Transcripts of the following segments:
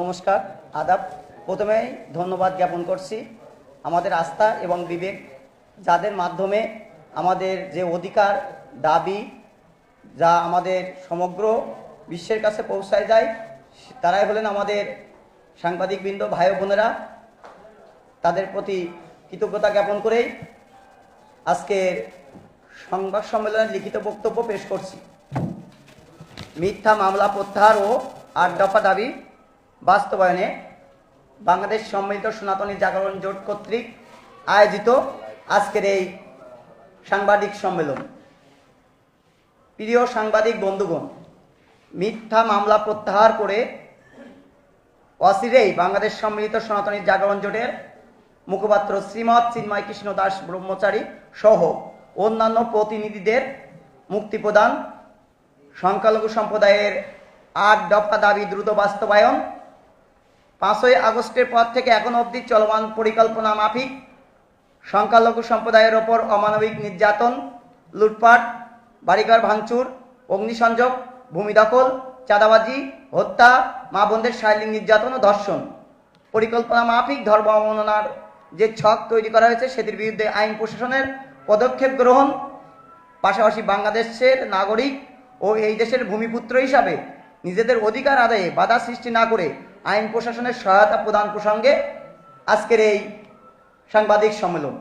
নমস্কার, আদাব। প্রথমেই ধন্যবাদ জ্ঞাপন করছি। আমাদের আস্থা এবং বিবেক যাদের মাধ্যমে আমাদের যে অধিকার, দাবি যা আমাদের সমগ্র বিশ্বের কাছে পৌঁছায় যায়, তারাই হলেন আমাদের সাংবাদিকবৃন্দ, ভাই বোনেরা। তাদের প্রতি কৃতজ্ঞতা জ্ঞাপন করেই আজকের সংবাদ সম্মেলনে লিখিত বক্তব্য পেশ করছি। মিথ্যা মামলা প্রত্যাহার ও আট দফা দাবি বাস্তবায়নে বাংলাদেশ সম্মিলিত সনাতনী জাগরণ জোট কর্তৃক আয়োজিত আজকের এই সাংবাদিক সম্মেলন। প্রিয় সাংবাদিক বন্ধুগণ, মিথ্যা মামলা প্রত্যাহার করে অচিরেই বাংলাদেশ সম্মিলিত সনাতনী জাগরণ জোটের মুখপাত্র শ্রীমৎ চিন্ময় কৃষ্ণ দাস ব্রহ্মচারী সহ অন্যান্য প্রতিনিধিদের মুক্তি প্রদান, সংখ্যালঘু সম্প্রদায়ের আট দফা দাবি দ্রুত বাস্তবায়ন পাঁচই আগস্টের পর থেকে এখন অবধি চলমান পরিকল্পনা মাফিক। সংখ্যালঘু সম্প্রদায়ের ওপর অমানবিক নির্যাতন, লুটপাট, বাড়িঘর ভাঙচুর, অগ্নিসংযোগ, ভূমি দখল, চাঁদাবাজি, হত্যা, মা বোনদের শারীরিক নির্যাতন ও ধর্ষণ। পরিকল্পনা মাফিক ধর্ম অবমাননার যে ছক তৈরি করা হয়েছে, সেটির বিরুদ্ধে আইন প্রশাসনের পদক্ষেপ গ্রহণ, পাশাপাশি বাংলাদেশের নাগরিক ও এই দেশের ভূমিপুত্র হিসাবে নিজেদের অধিকার আদায়ে বাধা সৃষ্টি না করে আইন প্রশাসনের সহায়তা প্রদান প্রসঙ্গে আজকের এই সাংবাদিক সম্মেলন।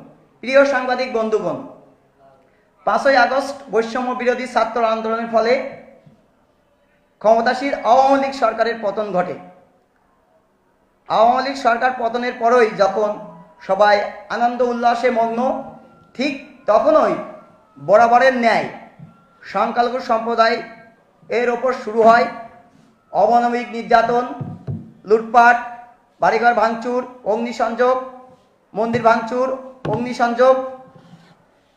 প্রিয় সাংবাদিক বন্ধুগণ, পাঁচই আগস্ট বৈষম্য বিরোধী ছাত্র আন্দোলনের ফলে ক্ষমতাসীন আওয়ামী লীগ সরকারের পতন ঘটে। আওয়ামী লীগ সরকার পতনের পরই যখন সবাই আনন্দ, উল্লাসে মগ্ন, ঠিক তখনই বরাবরের ন্যায় সংখ্যালঘু সম্প্রদায় এর ওপর শুরু হয় অমানবিক নির্যাতন লুটপাট, বাড়িঘর ভাঙচুর, অগ্নিসংযোগ, মন্দির ভাঙচুর, অগ্নিসংযোগ,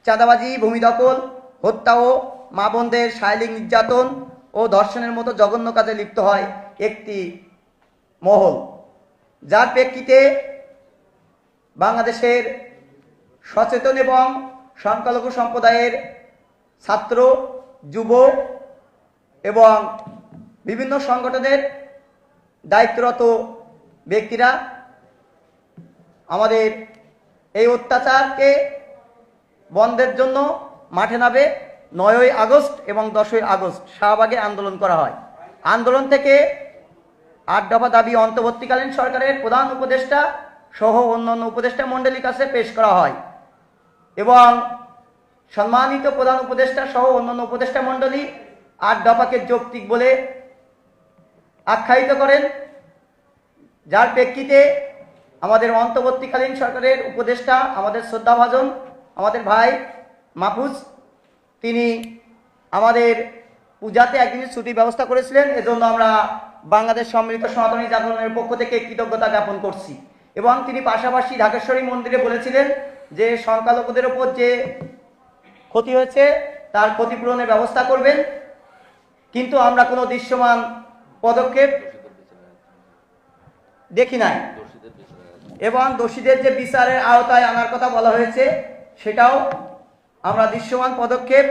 চাঁদাবাজি, ভূমি দখল, হত্যা ও মা বোনদের শারীরিক নির্যাতন ও ধর্ষণের মতো জঘন্য কাজে লিপ্ত হয় একটি মহল। যার প্রেক্ষিতে বাংলাদেশের সচেতন এবং সংখ্যালঘু সম্প্রদায়ের ছাত্র যুব এবং বিভিন্ন সংগঠনের দায়িত্বরত ব্যক্তিরা আমাদের এই অত্যাচারকে বন্ধের জন্য মাঠে নামে নয়ই আগস্ট এবং দশই আগস্ট শাহবাগে আন্দোলন করা হয়। আন্দোলন থেকে আট দফা দাবি অন্তর্বর্তীকালীন সরকারের প্রধান উপদেষ্টা সহ অন্যান্য উপদেষ্টা মণ্ডলীর কাছে পেশ করা হয় এবং সম্মানিত প্রধান উপদেষ্টা সহ অন্যান্য উপদেষ্টা মণ্ডলী আট দফাকে যৌক্তিক বলে আখ্যায়িত করেন, যার প্রেক্ষিতে আমাদের অন্তর্বর্তীকালীন সরকারের উপদেষ্টা, আমাদের শ্রদ্ধাভাজন, আমাদের ভাই মাহফুজ, তিনি আমাদের পূজাতে একদিনের ছুটির ব্যবস্থা করেছিলেন। এজন্য আমরা বাংলাদেশ সম্মিলিত সনাতনী জাগরণের পক্ষ থেকে কৃতজ্ঞতা জ্ঞাপন করছি। এবং তিনি পাশাপাশি ঢাকেশ্বরী মন্দিরে বলেছিলেন যে, সংখ্যালঘুদের ওপর যে ক্ষতি হয়েছে, তার ক্ষতিপূরণের ব্যবস্থা করবেন। কিন্তু আমরা কোনো দৃশ্যমান পদক্ষেপ দেখি নাই। এবং দোষীদের যে বিচারের আওতায় আনার কথা বলা হয়েছে, সেটাও আমরা দৃশ্যমান পদক্ষেপ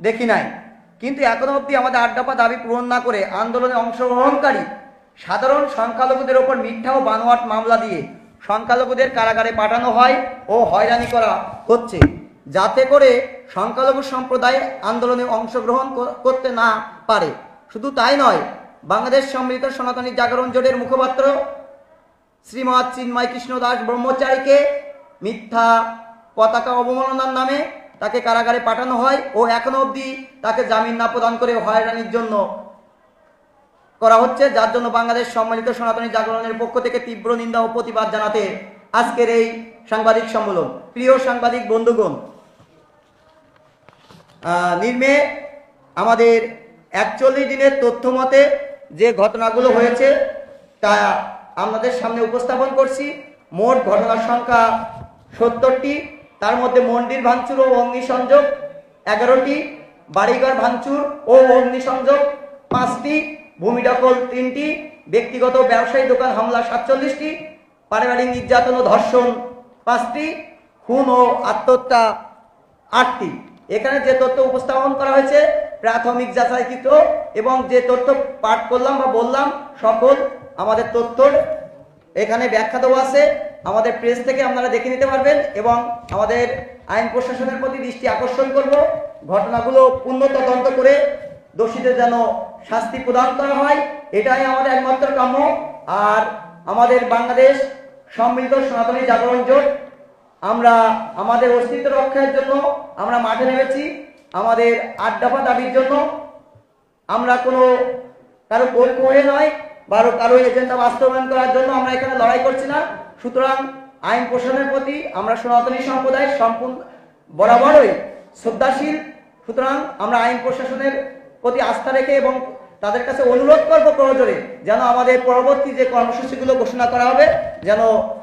দেখি নাই। কিন্তু এখনও অবধি আমাদের আড্ডাপা দাবি পূরণ না করে আন্দোলনে অংশগ্রহণকারী সাধারণ সংখ্যালঘুদের ওপর মিথ্যা ও বানোয়াট মামলা দিয়ে সংখ্যালঘুদের কারাগারে পাঠানো হয় ও হয়রানি করা হচ্ছে, যাতে করে সংখ্যালঘু সম্প্রদায় আন্দোলনে অংশগ্রহণ করতে না পারে। শুধু তাই নয়, বাংলাদেশ সম্মিলিত সনাতনী জাগরণ জোটের মুখপাত্র শ্রীমৎ চিন্ময় কৃষ্ণ দাস ব্রহ্মচারীকে মিথ্যা পতাকা অবমাননার নামে তাকে কারাগারে পাঠানো হয় ও এখনও অবধি তাকে জামিন না প্রদান করে হয়রানির জন্য করা হচ্ছে, যার জন্য বাংলাদেশ সম্মিলিত সনাতনী জাগরণের পক্ষ থেকে তীব্র নিন্দা ও প্রতিবাদ জানাতে আজকের এই সাংবাদিক সম্মেলন। প্রিয় সাংবাদিক বন্ধুগণ নির্মে, আমাদের একচল্লিশ দিনের তথ্য মতে যে ঘটনাগুলো হয়েছে, তা আমাদের সামনে উপস্থাপন করছি। মোট ঘটনার সংখ্যা সত্তরটি। তার মধ্যে মন্দির ভাঙচুর ও অগ্নিসংযোগ এগারোটি, বাড়িঘর ভাঙচুর ও অগ্নিসংযোগ পাঁচটি, ভূমি দখল তিনটি, ব্যক্তিগত ব্যবসায়ী দোকান হামলা সাতচল্লিশটি, পারিবারিক নির্যাতন ও ধর্ষণ পাঁচটি, খুন ও আত্মহত্যা আটটি। এখানে যে তথ্য উপস্থাপন করা হয়েছে প্রাথমিক যাচাইকৃত এবং যে তথ্য পাঠ করলাম বা বললাম, সকল আমাদের তথ্যর এখানে ব্যাখ্যা দেওয়া আছে। আমাদের প্রেস থেকে আপনারা দেখে নিতে পারবেন এবং আমাদের আইন প্রশাসনের প্রতি দৃষ্টি আকর্ষণ করব। ঘটনাগুলো পূর্ণ তদন্ত করে দোষীদের যেন শাস্তি প্রদান করা হয়, এটাই আমাদের একমাত্র কাম্য। আর আমাদের বাংলাদেশ সম্মিলিত সনাতনী জাগরণ জোট, আমরা আমাদের অস্তিত্ব রক্ষার জন্য আমরা মাঠে নেমেছি। আমাদের আট দফা দাবির জন্য। আমরা কোনো কারও কোল কোয়ে নয় বা কারও এজেন্ডা বাস্তবায়ন করার জন্য আমরা এখানে লড়াই করছি না। সুতরাং আইন প্রশাসনের প্রতি আমরা সনাতনী সম্প্রদায় সম্পূর্ণ বরাবরই শ্রদ্ধাশীল। সুতরাং আমরা আইন প্রশাসনের প্রতি আস্থা রেখে এবং তাদের কাছে অনুরোধ করব প্রয়োজনে যেন আমাদের পরবর্তী যে কর্মসূচিগুলো ঘোষণা করা হবে, যেন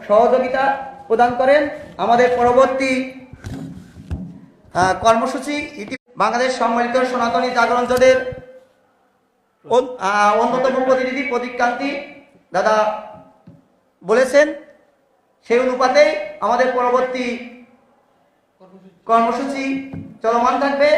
সহযোগিতা প্রদান করেন। আমাদের পরবর্তী কর্মসূচি বাংলাদেশ সম্মিলিত সনাতনী জাগরণ জোটের অন্যতম প্রতিনিধি প্রদীপকান্তি দাদা বলেছেন, সেই অনুপাতে আমাদের পরবর্তী কর্মসূচি চলমান থাকবে।